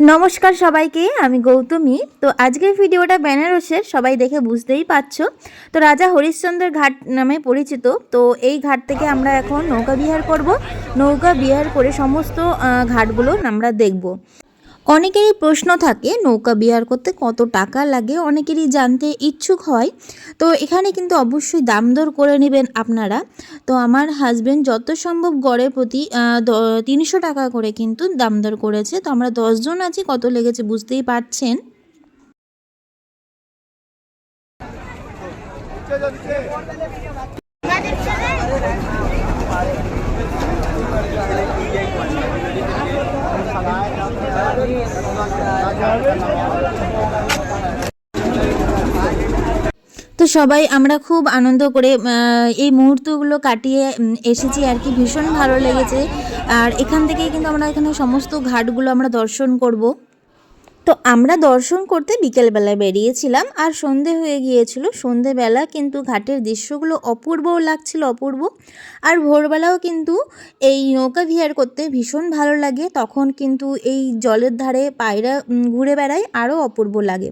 নমস্কার সবাইকে, আমি গৌতমী। তো আজকের ভিডিওটা বেনারসের, সবাই দেখে বুঝতেই পারছ। তো রাজা হরিশ্চন্দ্রের ঘাট নামে পরিচিত। তো এই ঘাট থেকে আমরা এখন নৌকা বিহার করব। নৌকা বিহার করে সমস্ত ঘাটগুলো আমরা দেখব। অনেকেরই প্রশ্ন থাকে, নৌকা বিহার করতে কত টাকা লাগে? অনেকেরই জানতে ইচ্ছুক হয়। তো এখানে কিন্তু অবশ্যই দাম দর করে নেবেন আপনারা। তো আমার হাজব্যান্ড যত সম্ভব গড়ে প্রতি তিনশো টাকা করে কিন্তু দাম দর করেছে। তো আমরা দশজন আছি, কত লেগেছে বুঝতেই পারছেন? তো সবাই আমরা খুব আনন্দ করে এই মুহূর্তগুলো কাটিয়ে এসেছি আর কি। ভীষণ ভালো লেগেছে। আর এখান থেকেই কিন্তু আমরা এখানে সমস্ত ঘাটগুলো আমরা দর্শন করব। তো আমরা দর্শন করতে বিকেলবেলায় বেরিয়েছিলাম আর সন্ধে হয়ে গিয়েছিল। সন্ধেবেলা কিন্তু ঘাটের দৃশ্যগুলো অপূর্বও লাগছিল, অপূর্ব। আর ভোরবেলাও কিন্তু এই নৌকা বিহার করতে ভীষণ ভালো লাগে। তখন কিন্তু এই জলের ধারে পায়রা ঘুরে বেড়ায়, আরও অপূর্ব লাগে।